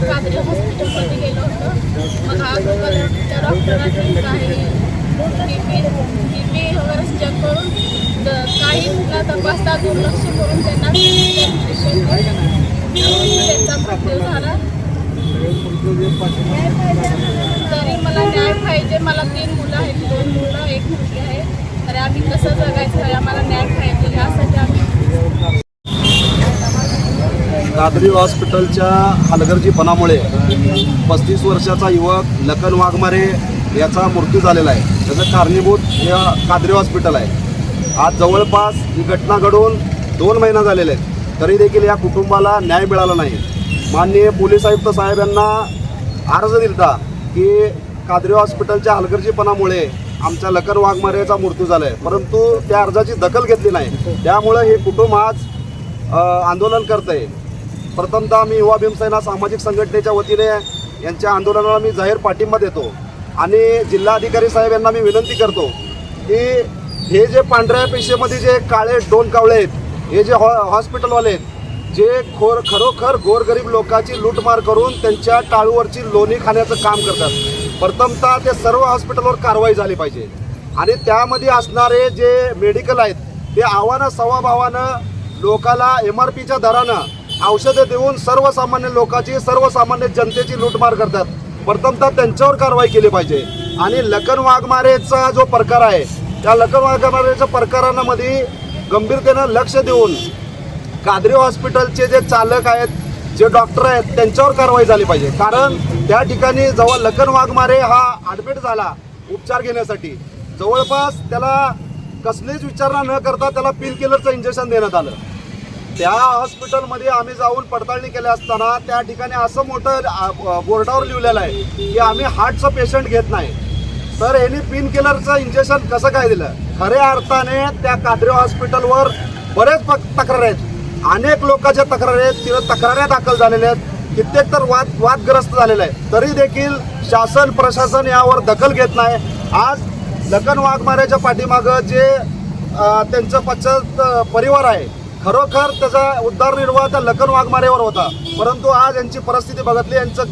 कागरी हॉस्पिटलमध्ये गेलो होतो. मग हात दुखाला त्या डॉक्टरांनी काही टीपी टीपी वगैरे चेक करून द- काही न तपासता दुर्लक्ष करून त्यांना त्यांचा मृत्यू झाला. तरी मला न्याय पाहिजे. मला तीन मुलं आहेत दोन मुलं एक मुलगी आहे. तर आम्ही कसं जगायचं? आहे आम्हाला न्याय पाहिजे यासाठी आम्ही दादरी हॉस्पिटलच्या हलगर्जीपणामुळे पस्तीस वर्षाचा युवक लखन वाघमारे याचा मृत्यू झालेला आहे. त्याचं कारणीभूत हे कादरी हॉस्पिटल आहे. आज जवळपास ही घटना घडून दोन महिना झालेले आहेत. तरी देखील या कुटुंबाला न्याय मिळाला नाही. माननीय पोलीस आयुक्त साहेब यांना अर्ज दिलता की कादरी हॉस्पिटलच्या हलगर्जीपणामुळे आमच्या लखन वाघमारेचा मृत्यू झाला आहे परंतु त्या अर्जाची दखल घेतली नाही. त्यामुळं हे कुटुंब आज आंदोलन करत आहे प्रथमतः मी युवा भीमसेना सामाजिक संघटनेच्या वतीने यांच्या आंदोलनाला मी जाहीर पाठिंबा देतो. आणि जिल्हाधिकारी साहेब यांना मी विनंती करतो की हे जे पांढऱ्या पेशीमध्ये जे काळे दोन कावळे आहेत हे जे हॉ हॉस्पिटलवाले आहेत जे खोर खरोखर गोरगरीब लोकांची लूटमार करून त्यांच्या टाळूवरची लोणी खाण्याचं काम करतात. प्रथमतः ते सर्व हॉस्पिटलवर कारवाई झाली पाहिजे. आणि त्यामध्ये असणारे जे मेडिकल आहेत ते आव्हानं सवाभावानं लोकाला एम आर पीच्या दरानं औषधं देऊन सर्वसामान्य लोकांची सर्वसामान्य जनतेची लूटमार करतात. प्रथमतः त्यांच्यावर कारवाई केली पाहिजे. आणि लखन वाघमारेचा जो प्रकार आहे त्या लखन वाघमारेच्या प्रकारांमध्ये गंभीरतेनं लक्ष देऊन कादरी हॉस्पिटलचे जे चालक आहेत जे डॉक्टर आहेत त्यांच्यावर कारवाई झाली पाहिजे. कारण त्या ठिकाणी जेव्हा लखन वाघमारे हा ॲडमिट झाला उपचार घेण्यासाठी जवळपास त्याला कसलीच विचारणा न करता त्याला पिल किलरचं इंजेक्शन देण्यात आलं. त्या हॉस्पिटलमध्ये आम्ही जाऊन पडताळणी केली असताना त्या ठिकाणी असं मोठं बोर्डावर लिहिलेलं आहे की आम्ही हार्टचं पेशंट घेत नाही. तर यांनी पिन किलरचं इंजेक्शन कसं काय दिलं? खऱ्या अर्थाने त्या कादरी हॉस्पिटलवर बरेच तक्रार आहेत. अनेक लोकांच्या तक्रारी आहेत. तिथं तक्राऱ्या दाखल झालेल्या आहेत. कित्येक तर वाद वादग्रस्त झालेलं आहे तरी देखील शासन प्रशासन यावर दखल घेत नाही. आज लखन वाघमाऱ्याच्या पाठीमागं जे त्यांचं पश्चात परिवार आहे खरोखर त्याचा उद्धारनिर्वाह त्या लखन वाघमारेवर होता. परंतु आज यांची परिस्थिती बघितली यांचं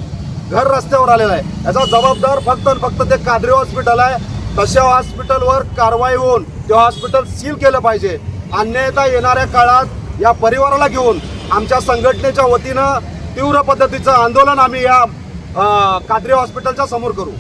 घर रस्त्यावर आलेलं आहे. याचा जबाबदार फक्त आणि फक्त ते कादरी हॉस्पिटल आहे. तशा हॉस्पिटलवर कारवाई होऊन ते हॉस्पिटल सील केलं पाहिजे. अन्यथा येणाऱ्या काळात या परिवाराला घेऊन आमच्या संघटनेच्या वतीनं तीव्र पद्धतीचं आंदोलन आम्ही या अ, हॉस्पिटलच्या समोर करू.